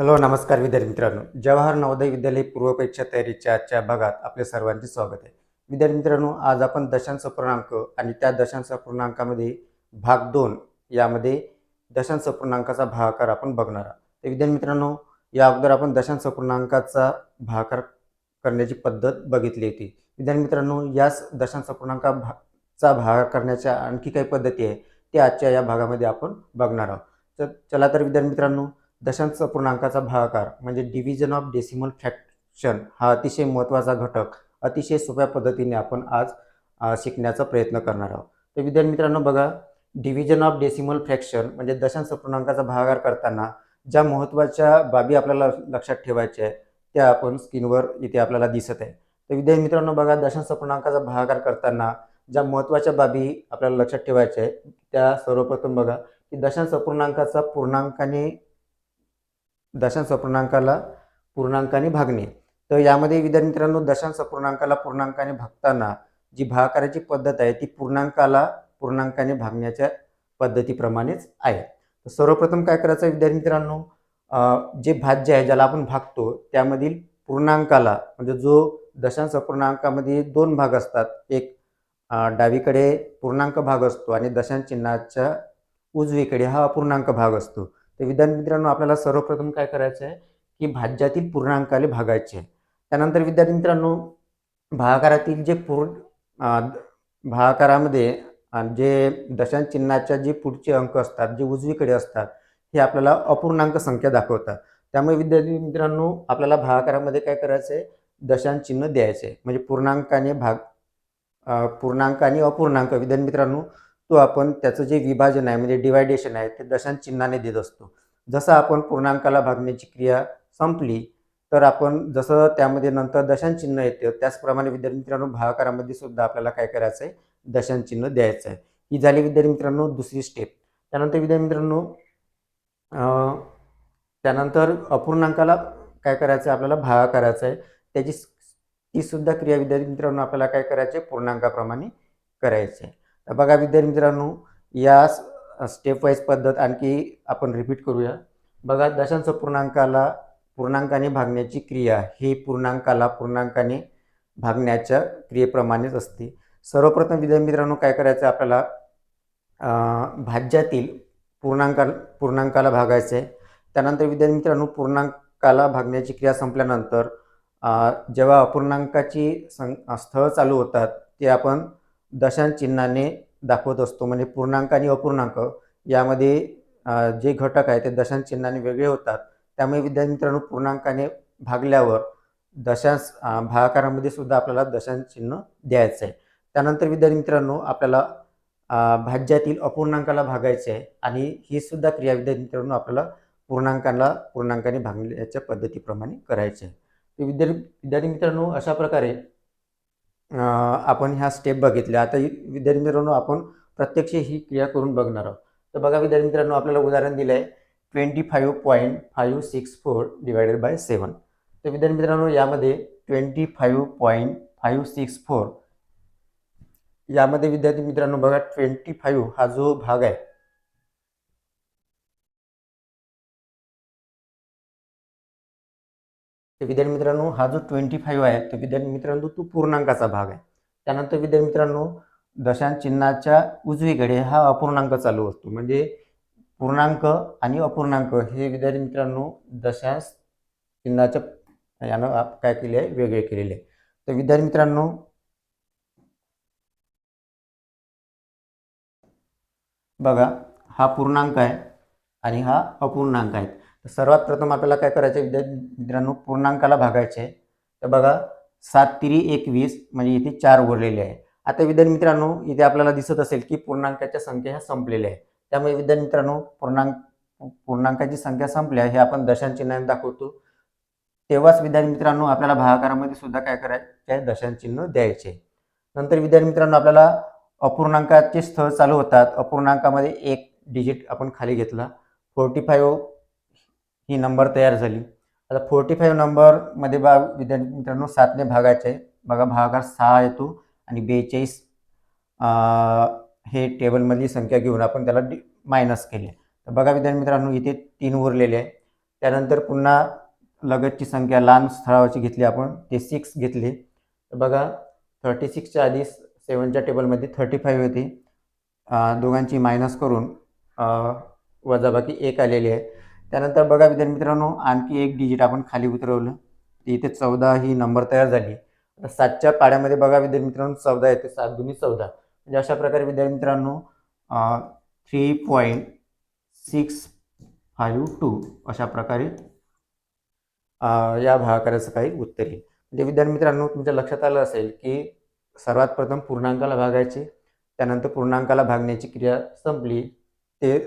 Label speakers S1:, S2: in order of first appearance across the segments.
S1: Hello नमस्कार विद्यार्थी मित्रांनो. जवाहर नवोदय विद्यालय पूर्वपेक्षा तयारीच्या आजच्या भागात आपले सर्वांचे स्वागत आहे. विद्यार्थी मित्रांनो आज आपण दशांश पूर्णांक आणि त्या दशांश पूर्णांकामध्ये भाग दोन यामध्ये दशांश पूर्णांकाचा भागाकार आपण बघणार आहोत. तर विद्यार्थी मित्रांनो या अगोदर आपण दशांश पूर्णांकाचा भागाकार करण्याची पद्धत बघितली होती. विद्यार्थी मित्रांनो याच दशांश पूर्णांका भा चा भागाकार करण्याच्या आणखी काही पद्धती आहे ते आजच्या या भागामध्ये आपण बघणार आहोत. तर चला तर विद्यार्थी मित्रांनो दशांश पूर्णांकाचा भागाकार म्हणजे डिव्हिजन ऑफ डेसिमल फ्रॅक्शन हा अतिशय महत्त्वाचा घटक अतिशय सोप्या पद्धतीने आपण आज शिकण्याचा प्रयत्न करणार आहोत. तर विद्यार्थी मित्रांनो बघा डिव्हिजन ऑफ डेसिमल फ्रॅक्शन म्हणजे दशांश पूर्णांकाचा भागाकार करताना ज्या महत्त्वाच्या बाबी आपल्याला लक्षात ठेवायच्या आहेत त्या आपण स्क्रीनवर इथे आपल्याला दिसत आहे तर विद्यार्थी मित्रांनो बघा दशांश पूर्णांकाचा भागाकार करताना ज्या महत्त्वाच्या बाबी आपल्याला लक्षात ठेवायच्या आहेत त्या सर्वप्रथम बघा की दशांश पूर्णांकाचा पूर्णांकाने दशांश अपूर्णांकाला पूर्णांकाने भागणे. तर यामध्ये विद्यार्थी मित्रांनो दशांश अपूर्णांकाला पूर्णांकाने भागताना जी भागाकाराची पद्धत आहे ती पूर्णांकाला पूर्णांकाने भागण्याच्या पद्धतीप्रमाणेच आहे. तर सर्वप्रथम काय करायचं आहे विद्यार्थी मित्रांनो? जे भाज्य आहे ज्याला आपण भागतो त्यामधील पूर्णांकाला म्हणजे जो दशांश अपूर्णांकामध्ये दोन भाग असतात. एक डावीकडे पूर्णांक भाग असतो आणि दशांश चिन्हाच्या उजवीकडे हा अपूर्णांक भाग असतो. तर विद्यार्थी मित्रांनो आपल्याला सर्वप्रथम काय करायचं आहे की भाज्यातील पूर्णांकाले भागायचे आहे. त्यानंतर विद्यार्थी मित्रांनो भागाकारातील जे पूर्ण भागाकारामध्ये जे दशांश चिन्हाच्या जे पुढचे अंक असतात जे उजवीकडे असतात हे आपल्याला अपूर्णांक संख्या दाखवतात. त्यामुळे विद्यार्थी मित्रांनो आपल्याला भागाकारामध्ये काय करायचं आहे? दशांश चिन्ह द्यायचे म्हणजे पूर्णांकाने भाग पूर्णांक आणि अपूर्णांक. विद्यार्थी मित्रांनो तो आपण त्याचं जे विभाजन आहे म्हणजे डिवायडेशन आहे ते दशांश चिन्हाने देत असतो. जसं आपण पूर्णांकाला भागण्याची क्रिया संपली तर आपण जसं त्यामध्ये नंतर दशांश चिन्ह येतं त्याचप्रमाणे विद्यार्थी मित्रांनो भागाकारामध्ये सुद्धा आपल्याला काय करायचं आहे दशांश चिन्ह द्यायचं आहे. ही झाली विद्यार्थी मित्रांनो दुसरी स्टेप त्यानंतर विद्यार्थी मित्रांनो त्यानंतर अपूर्णांकाला काय करायचं आहे आपल्याला भागा करायचा आहे. त्याची ती सुद्धा क्रिया विद्यार्थी मित्रांनो आपल्याला काय करायचे आहे पूर्णांकाप्रमाणे करायचे आहे तर बघा विद्यार्थी मित्रांनो या स्टेप वाईज पद्धत आणखी आपण रिपीट करूया. बघा दशांश पूर्णांकाला पूर्णांकाने भागण्याची क्रिया ही पूर्णांकाला पूर्णांकाने भागण्याच्या क्रियेप्रमाणेच असते. सर्वप्रथम विद्यार्थी मित्रांनो काय करायचं? आहे आपल्याला भाज्यातील पूर्णांका पूर्णांकाला भागायचं. आहे त्यानंतर विद्यार्थी मित्रांनो पूर्णांकाला भागण्याची क्रिया संपल्यानंतर जेव्हा अपूर्णांकाची सं स्थळ चालू होतात ते आपण दशांश चिन्हाने दाखवत असतो म्हणजे पूर्णांक आणि अपूर्णांक. यामध्ये जे घटक आहे ते दशांश चिन्हाने वेगळे होतात. त्यामुळे विद्यार्थी मित्रांनो पूर्णांकाने भागल्यावर दशांश भागाकारामध्ये सुद्धा आपल्याला दशांश चिन्ह द्यायचं आहे. त्यानंतर विद्यार्थी मित्रांनो आपल्याला भाज्यातील अपूर्णांकाला भागायचे आहे आणि ही सुद्धा क्रिया विद्यार्थी मित्रांनो आपल्याला पूर्णांकाला पूर्णांकाने भागण्याच्या पद्धतीप्रमाणे करायचे आहे. तर विद्यार्थी विद्यार्थी मित्रांनो अशा प्रकारे आपण ह्या स्टेप बघितल्या. आता विद्यार्थी मित्रांनो आपण प्रत्यक्ष ही क्रिया करून बघणार आहोत. तर बघा विद्यार्थी मित्रांनो आपल्याला उदाहरण दिलं आहे twenty five point five six four divided by seven तर विद्यार्थी मित्रांनो यामध्ये twenty five point five six four यामध्ये विद्यार्थी मित्रांनो बघा ट्वेंटी फाईव्ह हा जो भाग आहे तर विद्यार्थी मित्रांनो हा जो ट्वेंटी फाईव्ह आहे तो विद्यार्थी मित्रांनो तो पूर्णांकाचा भाग आहे. त्यानंतर विद्यार्थी मित्रांनो दशांश चिन्हाच्या उजवीकडे हा अपूर्णांक चालू असतो. म्हणजे पूर्णांक आणि अपूर्णांक हे विद्यार्थी मित्रांनो दशांश चिन्हाच्या यानं काय केले आहे? वेगळे केलेले आहे. तर विद्यार्थी मित्रांनो बघा हा पूर्णांक आहे आणि हा अपूर्णांक आहे. तर सर्वात प्रथम आपल्याला काय करायचं आहे विद्यार्थी मित्रांनो पूर्णांकाला भागायचे तर बघा सात तिरी एकवीस म्हणजे इथे चार उरलेले आहे. आता विद्यार्थी मित्रांनो इथे आपल्याला दिसत असेल की पूर्णांकाच्या संख्या ह्या संपलेल्या आहे त्यामुळे विद्यार्थी मित्रांनो पूर्णांक पूर्णांकाची संख्या संपल्या हे आपण दशांचिन्हाने दाखवतो. तेव्हाच विद्यार्थी मित्रांनो आपल्याला भागाकारामध्ये सुद्धा काय करायचे आहे द्यायचे. नंतर विद्यार्थी मित्रांनो आपल्याला अपूर्णांकाचे स्थळ चालू होतात. अपूर्णांकामध्ये एक डिजिट आपण खाली घेतला. फोर्टी फाईव्ह ही नंबर तयार झाली. आता फोर्टी फाईव्ह नंबरमध्ये बा विद्यार्थी मित्रांनो सातने भागाचे आहे. बघा भागाकार सहा येतो आणि बेचाळीस हे टेबलमधली संख्या घेऊन आपण त्याला डि मायनस केले तर बघा विद्यार्थी मित्रांनो इथे तीन उरलेले आहे. त्यानंतर पुन्हा लगतची संख्या लहान स्थळावरची घेतली आपण ते सिक्स घेतले. तर बघा थर्टी सिक्सच्या आधी सेवनच्या टेबलमध्ये थर्टी फाईव्ह होती. दोघांची मायनस करून वजाबाकी एक आलेली आहे. त्यानंतर बघा विद्यार्थी मित्रांनो आणखी एक डिजिट आपण खाली उतरवलं. इथे चौदा ही नंबर तयार झाली. आता सातच्या पाड्यामध्ये बघा विद्यार्थी मित्रांनो चौदा येते सात दुनी चौदा. म्हणजे अशा प्रकारे विद्यार्थी मित्रांनो three point six five two अशा प्रकारे या भागाकाराचं काही उत्तर येईल. म्हणजे विद्यार्थी मित्रांनो तुमच्या लक्षात आलं असेल की सर्वात प्रथम पूर्णांकाला भागायचे त्यानंतर पूर्णांकाला भागण्याची क्रिया संपली ते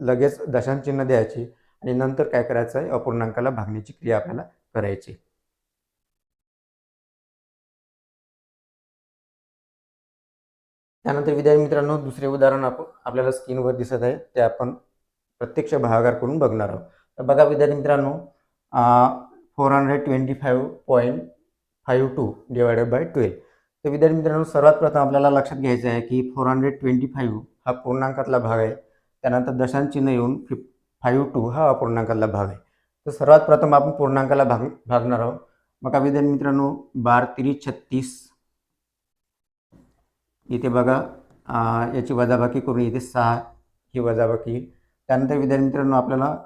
S1: लगेच दशांचिन्ह चिन्ह द्यायचे. आणि नंतर काय करायचं आहे? अपूर्णांकाला भागण्याची क्रिया आपल्याला करायची त्यानंतर विद्यार्थी मित्रांनो दुसरे उदाहरण आपण आपल्याला स्क्रीनवर दिसत आहे. ते आपण प्रत्यक्ष भागाकार करून बघणार आहोत. तर बघा विद्यार्थी मित्रांनो four hundred twenty five point five two divided by twelve तर विद्यार्थी मित्रांनो सर्वात प्रथम आपल्याला लक्षात घ्यायचं आहे की फोर हंड्रेड ट्वेंटी फाईव्ह हा पूर्णांकातला भाग आहे. त्यानंतर दशांश चिन्ह येऊन फिफ फाईव्ह टू हा अपूर्णांकातला भाग आहे. तर सर्वात प्रथम आपण पूर्णांकाला भाग भागणार आहोत. बघा विद्यार्थी मित्रांनो बार तिरी छत्तीस. इथे बघा याची वजाबाकी करून इथे सहा ही वजाबाकी. येईल त्यानंतर विद्यार्थी मित्रांनो आपल्याला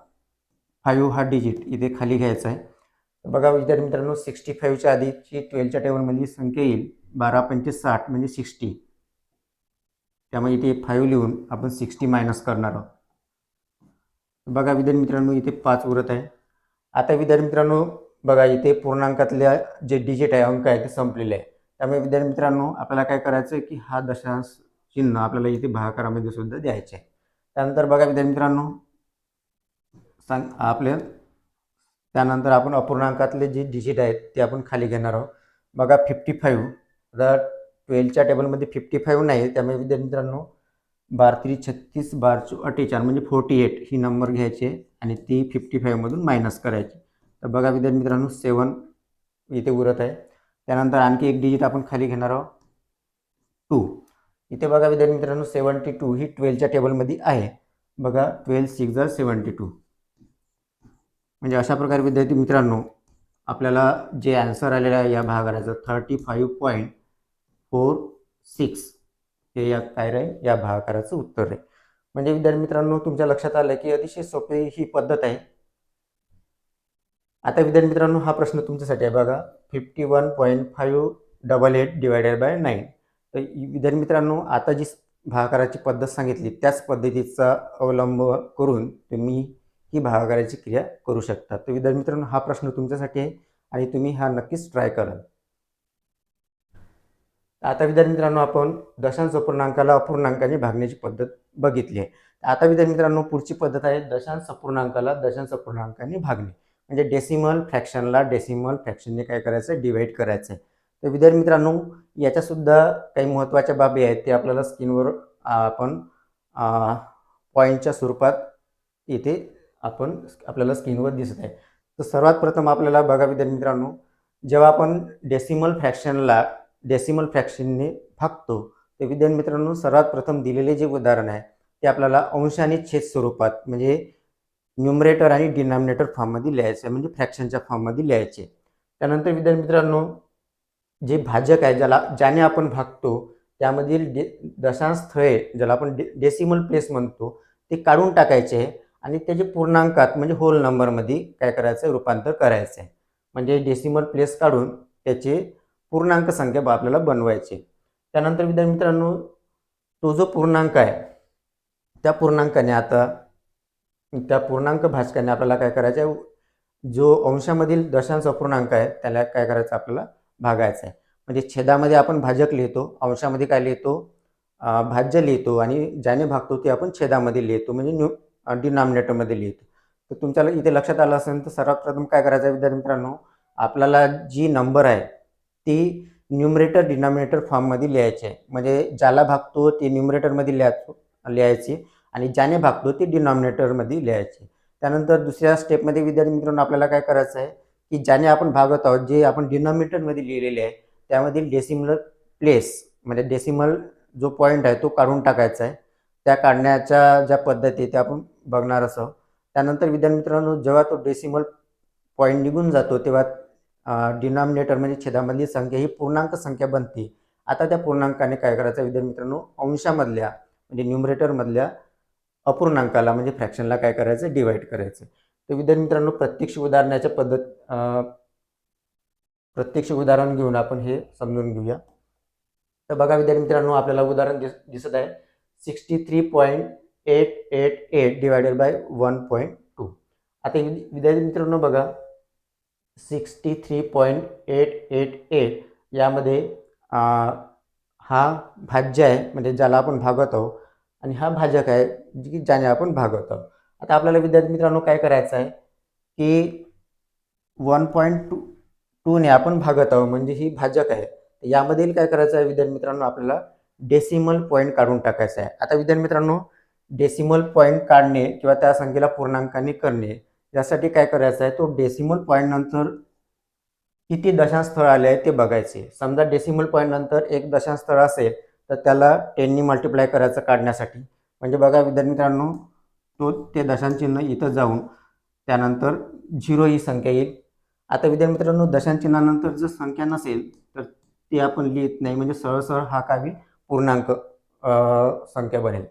S1: फाईव्ह हा डिजिट इथे खाली घ्यायचा आहे. तर बघा विद्यार्थी मित्रांनो सिक्स्टी फाईव्हच्या आधीची ट्वेल्वच्या टेबलमधली संख्या येईल. बारा पंचे साठ म्हणजे सिक्स्टी. त्यामुळे इथे फाईव्ह लिहून आपण सिक्स्टी मायनस करणार आहोत. बघा विद्यार्थी मित्रांनो इथे पाच उरत आहे. आता विद्यार्थी मित्रांनो बघा इथे पूर्णांकातल्या जे डिजिट आहे अंक आहे ते संपलेले आहे. त्यामुळे विद्यार्थी मित्रांनो आपल्याला काय करायचं आहे की हा दशांश चिन्ह आपल्याला इथे भागाकारामध्ये सुद्धा द्यायचे आहे. त्यानंतर बघा विद्यार्थी मित्रांनो सांग आपल्या त्यानंतर आपण अपूर्णांकातले जे डिजिट आहेत ते आपण खाली घेणार आहोत. बघा फिफ्टी फाईव्ह आता ट्वेल्वच्या टेबलमध्ये फिफ्टी फाईव्ह नाही त्यामुळे विद्यार्थी मित्रांनो बार छत्तीस बार चौ अठ्ठेचाळ म्हणजे फोर्टी एट ही नंबर घ्यायची आहे आणि ती फिफ्टी फाईव्हमधून मायनस करायची. तर बघा विद्यार्थी मित्रांनो सेवन इथे उरत आहे. त्यानंतर आणखी एक डिजिट आपण खाली घेणार आहोत. टू इथे बघा विद्यार्थी मित्रांनो सेवन्टी टू ही ट्वेल्वच्या टेबलमध्ये आहे. बघा ट्वेल्व सिक्स जर सेवन्टी टू म्हणजे अशा प्रकारे विद्यार्थी मित्रांनो आपल्याला जे ॲन्सर आलेलं आहे या भागाचं thirty five point four six हे या काय राहील या भागाकाराचं उत्तर आहे म्हणजे विद्यार्थी मित्रांनो तुमच्या लक्षात आलं की अतिशय सोपी ही पद्धत आहे. आता विद्यार्थी मित्रांनो हा प्रश्न तुमच्यासाठी आहे बघा. Fifty one point five double eight divided by nine तर विद्यार्थी मित्रांनो आता जी भागाकाराची पद्धत सांगितली त्याच पद्धतीचा अवलंब करून तुम्ही ही भागाकाराची क्रिया करू शकता. तर विद्यार्थी मित्रांनो हा प्रश्न तुमच्यासाठी आहे आणि तुम्ही हा नक्कीच ट्राय कराल. आता विद्यार्थी मित्रांनो आपण दशांश अपूर्णांकाला अपूर्णांकाने भागण्याची पद्धत बघितली आहे. आता विद्यार्थी मित्रांनो पुढची पद्धत आहे दशांश अपूर्णांकाला दशांश अपूर्णांकाने भागणे. म्हणजे डेसिमल फ्रॅक्शनला डेसिमल फ्रॅक्शनने काय करायचं? डिवाईड करायचं आहे. तर विद्यार्थी मित्रांनो याच्यासुद्धा काही महत्त्वाच्या बाबी आहेत ते आपल्याला स्क्रीनवर आपण पॉईंटच्या स्वरूपात इथे आपण आपल्याला स्क्रीनवर दिसत आहे. तर सर्वात प्रथम आपल्याला बघा विद्यार्थी मित्रांनो जेव्हा आपण डेसिमल फ्रॅक्शनला डेसिमल फ्रॅक्शनने भागतो. तर विद्यार्थी मित्रांनो सर्वात प्रथम दिलेले जे उदाहरण आहे ते आपल्याला अंश आणि छेद स्वरूपात म्हणजे न्युमरेटर आणि डिनॉमिनेटर फॉर्ममध्ये लिहायचे आहे म्हणजे फ्रॅक्शनच्या फॉर्ममध्ये लिहायचे. त्यानंतर विद्यार्थी मित्रांनो जे भाजक आहे ज्याला ज्याने आपण भागतो त्यामधील डे दशांश स्थळे ज्याला आपण डे डेसिमल प्लेस म्हणतो ते काढून टाकायचे आहे आणि त्याचे पूर्णांकात म्हणजे होल नंबरमध्ये काय करायचं आहे रूपांतर करायचं आहे. म्हणजे डेसिमल प्लेस काढून त्याचे पूर्णांक संख्या आपल्याला बनवायची त्यानंतर विद्यार्थी मित्रांनो तो जो पूर्णांक आहे त्या पूर्णांकाने आता त्या पूर्णांक भाजकाने आपल्याला काय करायचं आहे? जो अंशामधील दशांश अपूर्णांक आहे त्याला काय करायचं आपल्याला? भागायचं आहे. म्हणजे छेदामध्ये आपण भाजक लिहितो अंशामध्ये काय लिहितो? भाज्य लिहितो आणि ज्याने भागतो ते आपण छेदामध्ये लिहितो म्हणजे न्यू डिनॉमिनेटरमध्ये लिहितो. तर तुमच्याला इथे लक्षात आलं असेल तर सर्वात प्रथम काय करायचं आहे विद्यार्थी मित्रांनो? आपल्याला जी नंबर आहे ती न्युमरेटर डिनॉमिनेटर फॉर्ममध्ये लिहायची आहे. म्हणजे ज्याला भागतो ते न्युमरेटरमध्ये लिहायचो लिहायची. आणि ज्याने भागतो ते डिनॉमिनेटरमध्ये लिहायची. त्यानंतर दुसऱ्या स्टेपमध्ये विद्यार्थी मित्रांनो आपल्याला काय करायचं आहे की ज्याने आपण भागत आहोत जे आपण डिनॉमिनेटरमध्ये लिहिलेले आहे त्यामधील डेसिमल प्लेस म्हणजे डेसिमल जो पॉईंट आहे तो काढून टाकायचा आहे. त्या काढण्याच्या ज्या पद्धती त्या आपण बघणार असो. त्यानंतर विद्यार्थी मित्रांनो जेव्हा तो डेसिमल पॉईंट निघून जातो तेव्हा डिनॉमिनेटर म्हणजे छेदामधली संख्या ही पूर्णांक संख्या बनते. आता त्या पूर्णांकाने काय करायचं विद्यार्थी मित्रांनो? अंशामधल्या म्हणजे न्युमरेटरमधल्या अपूर्णांकाला म्हणजे फ्रॅक्शनला काय करायचं? डिवाईड करायचं. तर विद्यार्थी मित्रांनो प्रत्यक्ष उदाहरणाच्या पद्धत प्रत्यक्ष उदाहरण घेऊन आपण हे समजून घेऊया. तर बघा विद्यार्थी मित्रांनो आपल्याला उदाहरण दिस दिसत आहे. Sixty three point eight eight eight divided by one point two आता विद्यार्थी मित्रांनो बघा. Sixty three point eight eight eight यामध्ये हा भाज्य आहे म्हणजे ज्याला आपण भागवतो आहोत आणि हा भाजक आहे जी की ज्याने आपण भागवत. आहोत आता आपल्याला विद्यार्थी मित्रांनो काय करायचं आहे की वन पॉईंट टू टूने आपण भागत आहोत म्हणजे ही भाजक आहे. यामधील काय करायचं आहे विद्यार्थी मित्रांनो आपल्याला डेसिमल पॉईंट काढून टाकायचं आहे. आता विद्यार्थी मित्रांनो डेसिमल पॉईंट काढणे किंवा त्या संख्येला पूर्णांकाने करणे यासाठी काय करायचं आहे तो डेसिमल पॉईंटनंतर किती दशांश स्थळ आले आहे ते बघायचे. समजा डेसिमल पॉईंटनंतर एक दशांश स्थळ असेल तर त्याला टेननी मल्टिप्लाय करायचं काढण्यासाठी. म्हणजे बघा विद्यार्थी मित्रांनो तो ते दशांचिन्ह इथं जाऊन त्यानंतर झिरो ही संख्या येईल. आता विद्यार्थी मित्रांनो दशांचिन्हानंतर जर संख्या नसेल तर ते आपण लिहित नाही. म्हणजे सरळ सरळ हा काही पूर्णांक संख्या बनेल.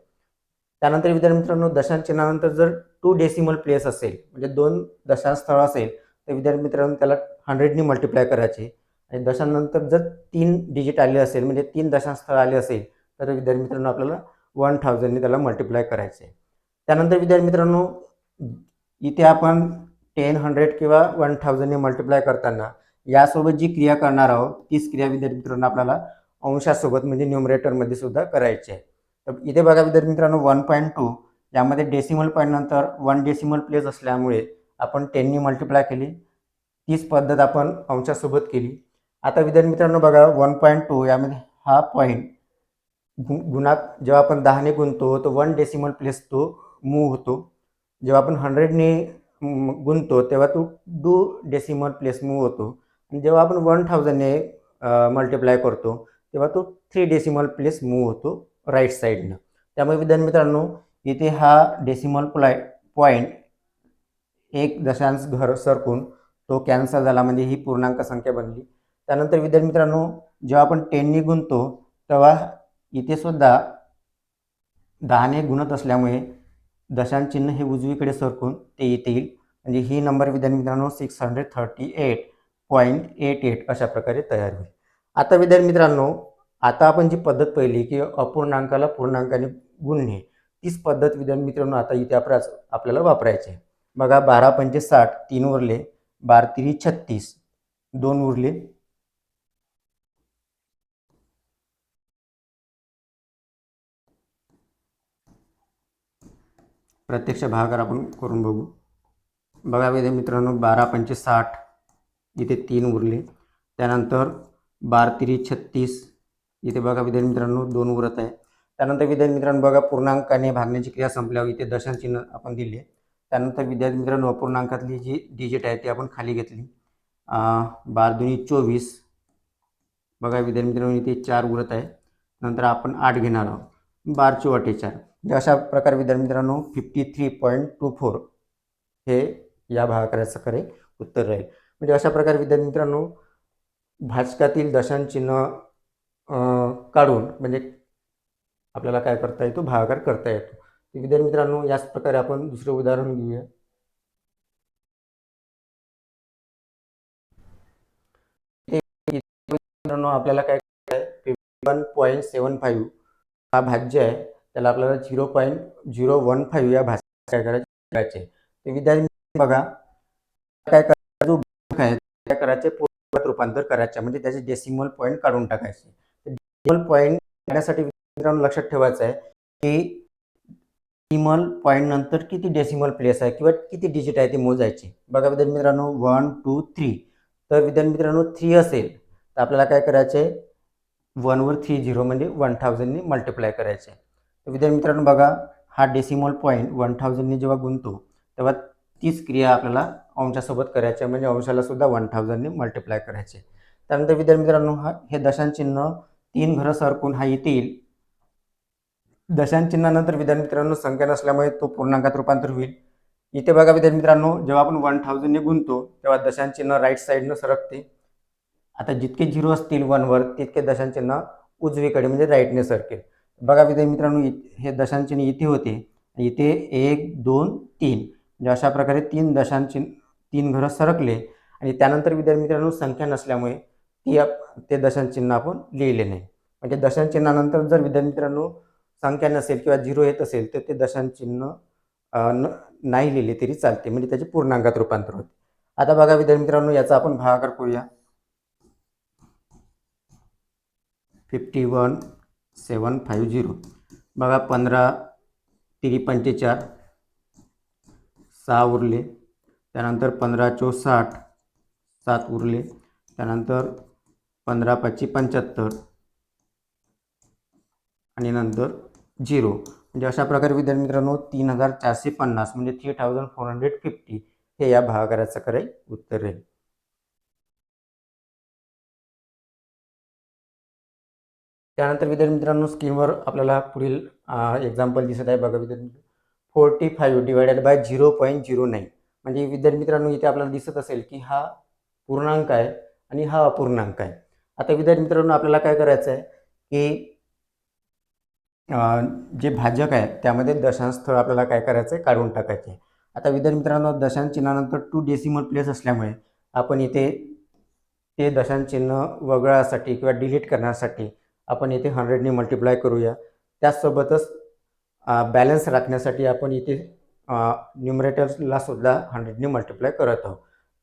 S1: त्यानंतर विद्यार्थी मित्रांनो दशांश चिन्हानंतर जर टू डेसिमल प्लेस असेल म्हणजे दोन दशांश स्थळ असेल तर विद्यार्थी मित्रांनो त्याला हंड्रेडनी मल्टिप्लाय करायचे. आणि दशांनंतर जर तीन डिजिट आले असेल म्हणजे तीन दशांश स्थळ आले असेल तर विद्यार्थी मित्रांनो आपल्याला वन थाउजंडने त्याला मल्टिप्लाय करायचे. त्यानंतर विद्यार्थी मित्रांनो इथे आपण टेन हंड्रेड किंवा वन थाउजंडने मल्टिप्लाय करताना यासोबत जी क्रिया करणार आहोत तीच क्रिया विद्यार्थी मित्रांनो आपल्याला अंशासोबत म्हणजे न्युमरेटरमध्ये सुद्धा करायची आहे. तर इथे बघा विद्यार्थी मित्रांनो वन पॉईंट टू यामध्ये डेसिमल पॉईंटनंतर वन डेसिमल प्लेस असल्यामुळे आपण टेननी मल्टिप्लाय केली. तीच पद्धत आपण अंशासोबत केली. आता विद्यार्थी मित्रांनो बघा वन पॉईंट टू यामध्ये हा पॉईंट गु गुणाक जेव्हा आपण दहाने गुणतो तर वन डेसिमल प्लेस तो मूव होतो. जेव्हा आपण हंड्रेडने गुणतो तेव्हा तो टू डेसिमल प्लेस मूव होतो. आणि जेव्हा आपण वन थाउजंडने मल्टिप्लाय करतो तेव्हा तो थ्री डेसिमल प्लेस मूव होतो. राईट साईडनं. त्यामुळे विद्यार्थी मित्रांनो इथे हा डेसिमल प्लाय पॉईंट एक दशांश घर सरकून तो कॅन्सल झाला म्हणजे ही पूर्णांक संख्या बनली. त्यानंतर विद्यार्थी मित्रांनो जेव्हा आपण टेननी गुणतो तेव्हा इथे सुद्धा दहाने गुणत असल्यामुळे दशांश चिन्ह हे उजवीकडे सरकून ते इथे येईल म्हणजे ही नंबर विद्यार्थी मित्रांनो six hundred thirty eight point eight eight अशा प्रकारे तयार होईल. आता विद्यार्थी मित्रांनो आता आपण जी पद्धत पहिली की अपूर्णांकाला पूर्णांकाने गुणणे तीच पद्धत विद्यार्थी मित्रांनो आता इथे आपल्या आपल्याला वापरायची आहे. बघा बारा पंचे साठ तीन उरले बार तिरी छत्तीस दोन उरले. प्रत्यक्ष भागाकार आपण करून बघू. बघा विद्यार्थी मित्रांनो बारा पंचे साठ इथे तीन उरले. त्यानंतर बार तिरी छत्तीस इथे बघा विद्यार्थी मित्रांनो दोन उरत आहे. त्यानंतर विद्यार्थी मित्रांनो बघा पूर्णांकाने भागण्याची क्रिया संपल्यावर इथे दर्शन चिन्ह आपण दिले. त्यानंतर विद्यार्थी मित्रांनो अपूर्णांकातली जी डिजिट आहे ती आपण खाली घेतली. बार दुनी चोवीस. बघा विद्यार्थी मित्रांनो इथे चार उरत आहे. नंतर आपण आठ घेणार आहोत. बार चौवाटे चार. म्हणजे अशा प्रकारे विद्यार्थी मित्रांनो fifty three point two four हे या भागाकाराचं खरे उत्तर राहील. म्हणजे अशा प्रकारे विद्यार्थी मित्रांनो भाजकातील दशन चिन्ह काढून म्हणजे आपल्याला काय करता येतो? भागाकार करता येतो. तर विद्यार्थी मित्रांनो याच प्रकारे आपण दुसरं उदाहरण घेऊया. मित्रांनो आपल्याला काय वन पॉईंट सेवन फाईव्ह हा भाज्य आहे. त्याला आपल्याला zero point zero one five या भाज्या काय करायचे? करायचे ते विद्यार्थी बघा. काय करायचं? जो आहे काय करायचे पूर्वात रूपांतर करायचे म्हणजे त्याचे डेसिमल पॉईंट काढून टाकायचे. डेसिमल पॉईंट येण्यासाठी मित्रांनो लक्षात ठेवायचं आहे की इमल पॉईंट नंतर किती डेसिमल प्लेस आहे किंवा किती डिजिट आहे ते मोजायचे. बघा विद्यार्थी मित्रांनो वन टू थ्री तर विद्यार्थी मित्रांनो थ्री असेल तर आपल्याला काय करायचं? आहे वनवर थ्री झिरो म्हणजे वन थाउजंडनी मल्टिप्लाय करायचे. तर विद्यार्थी मित्रांनो बघा हा डेसिमल पॉईंट वन थाउजंडनी जेव्हा गुंतो तेव्हा तीच क्रिया आपल्याला अंशासोबत करायची आहे. म्हणजे अंशाला सुद्धा वन थाउजंडने मल्टिप्लाय करायचे. त्यानंतर विद्यार्थी मित्रांनो हा हे दशांचिन्ह तीन घरं सरकून हा येतील. दशांचिन्हानंतर दशांश विद्यार्थी मित्रांनो संख्या नसल्यामुळे तो पूर्णांकात रूपांतर होईल. इथे बघा विद्यार्थी मित्रांनो जेव्हा आपण वन थाउजंडने गुणतो तेव्हा दशांचिन्ह राईट साईडनं सरकते. आता जितके झिरो असतील वनवर तितके दशांचिन्ह उजवीकडे म्हणजे राईटने सरकेल. बघा विद्यार्थी मित्रांनो इ- हे दशांचिन्ह इथे होते. इथे एक दोन तीन. म्हणजे अशा प्रकारे तीन दशांचिन्ह तीन घरं सरकले. आणि त्यानंतर विद्यार्थी मित्रांनो संख्या नसल्यामुळे ती आप- ते दशांचिन्ह आपण लिहिले नाही. म्हणजे दशांचिन्हानंतर जर विद्यामित्रांनो संख्या नसेल किंवा झिरो येत असेल तर ते दशांचिन्ह न नाही लिहिले तरी चालते. म्हणजे त्याचे पूर्णांकात रूपांतर होते. आता बघा विद्यामित्रांनो याचा आपण भागाकार करूया. Fifty one seven five zero बघा पंधरा तिरी पंचेचाळ. सहा उरले. त्यानंतर पंधरा चो साठ सात उरले. त्यानंतर पंधरा पाचशे पंच्याहत्तर. आणि नंतर झिरो. म्हणजे अशा प्रकारे विद्यार्थी मित्रांनो तीन हजार चारशे पन्नास म्हणजे three thousand four hundred fifty हे या भागाकाराचं खरं उत्तर राहील त्यानंतर विद्यार्थी मित्रांनो स्क्रीनवर आपल्याला पुढील एक्झाम्पल दिसत आहे बघा विद्यार्थी forty five divided by zero point zero nine. म्हणजे विद्यार्थी मित्रांनो इथे आपल्याला दिसत असेल की हा पूर्णांक आहे आणि हा अपूर्णांक आहे. आता विद्यार्थी मित्रांनो आपल्याला काय करायचं आहे की जे भाजक आहे त्यामध्ये दशांश स्थळ आपल्याला काय करायचं आहे? काढून टाकायचे आहे. आता विद्यार्थी मित्रांनो दशांश चिन्हानंतर टू डेसिमल प्लेस असल्यामुळे आपण इथे ते दशांश चिन्ह वगळासाठी किंवा डिलीट करण्यासाठी आपण इथे हंड्रेडने मल्टिप्लाय करूया. त्याचसोबतच बॅलन्स राखण्यासाठी आपण इथे न्युमरेटर्सला सुद्धा हंड्रेडने मल्टिप्लाय करत आहोत.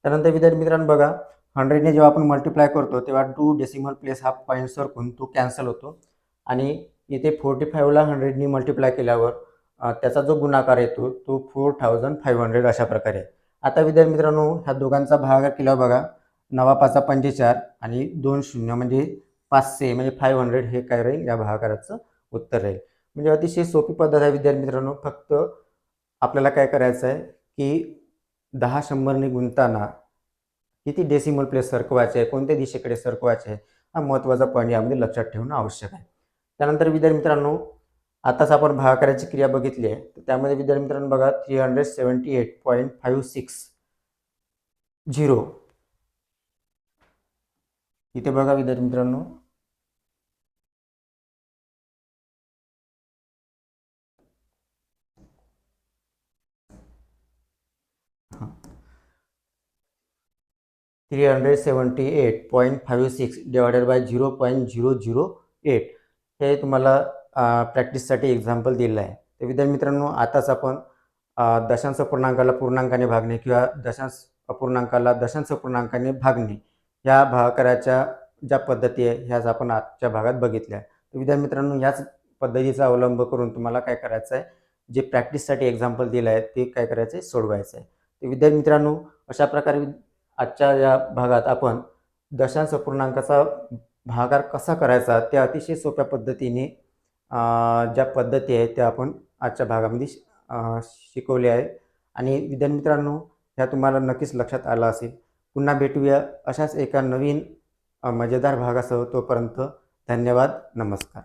S1: त्यानंतर विद्यार्थी मित्रांनो बघा हंड्रेडने जेव्हा आपण मल्टिप्लाय करतो तेव्हा टू डेसिमल प्लेस हा पॉईंट सरकून तो कॅन्सल होतो. आणि इथे फोर्टी फाईव्हला हंड्रेडनी मल्टिप्लाय केल्यावर त्याचा जो गुणाकार येतो तो फोर थाउजंड फाईव्ह हंड्रेड अशा प्रकारे आता विद्यार्थी मित्रांनो ह्या दोघांचा भागाकार केल्यावर बघा नवा पाचा पंचेचार आणि दोन शून्य म्हणजे पाचशे म्हणजे फाईव्ह हंड्रेड हे काय राहील? या भागाकाराचं उत्तर राहील. म्हणजे अतिशय सोपी पद्धत आहे विद्यार्थी मित्रांनो फक्त आपल्याला काय करायचं आहे की दहा शंभरने गुंतताना किती डेसिमल प्लेस सरकवायचे आहे कोणत्या दिशेकडे सरकवायचे आहे हा महत्त्वाचा पॉईंट यामध्ये लक्षात ठेवणं आवश्यक आहे. त्यानंतर विद्यार्थी मित्रांनो आताच आपण भागाकाराची क्रिया बघितली आहे. तर त्यामध्ये विद्यार्थी मित्रांनो बघा three hundred seventy eight point five six zero इथे बघा विद्यार्थी मित्रांनो three hundred seventy eight point five six divided by zero point zero zero eight हे तुम्हाला प्रॅक्टिससाठी एक्झाम्पल दिलं आहे. तर विद्यार्थी मित्रांनो आताच आपण दशांश पूर्णांकाला पूर्णांकाने भागणे किंवा दशांश अपूर्णांकाला दशांश पूर्णांकाने भागणे ह्या भागाकाराच्या ज्या पद्धती आहे ह्याच आपण आजच्या भागात बघितल्या तर विद्यार्थी मित्रांनो ह्याच पद्धतीचा अवलंब करून तुम्हाला काय करायचं आहे जे प्रॅक्टिससाठी एक्झाम्पल दिलं आहे ते काय करायचं आहे सोडवायचं आहे. तर विद्यार्थी मित्रांनो अशा प्रकारे आजच्या या भागात आपण दशांश पूर्णांकाचा भागार कसा करायचा ते अतिशय सोप्या पद्धतीने ज्या पद्धती आहेत त्या आपण आजच्या भागामध्ये शि- शिकवले आहे. आणि विद्यार्थी मित्रांनो ह्या तुम्हाला नक्कीच लक्षात आलं असेल. पुन्हा भेटूया अशाच एका नवीन मजेदार भागासह तोपर्यंत धन्यवाद नमस्कार.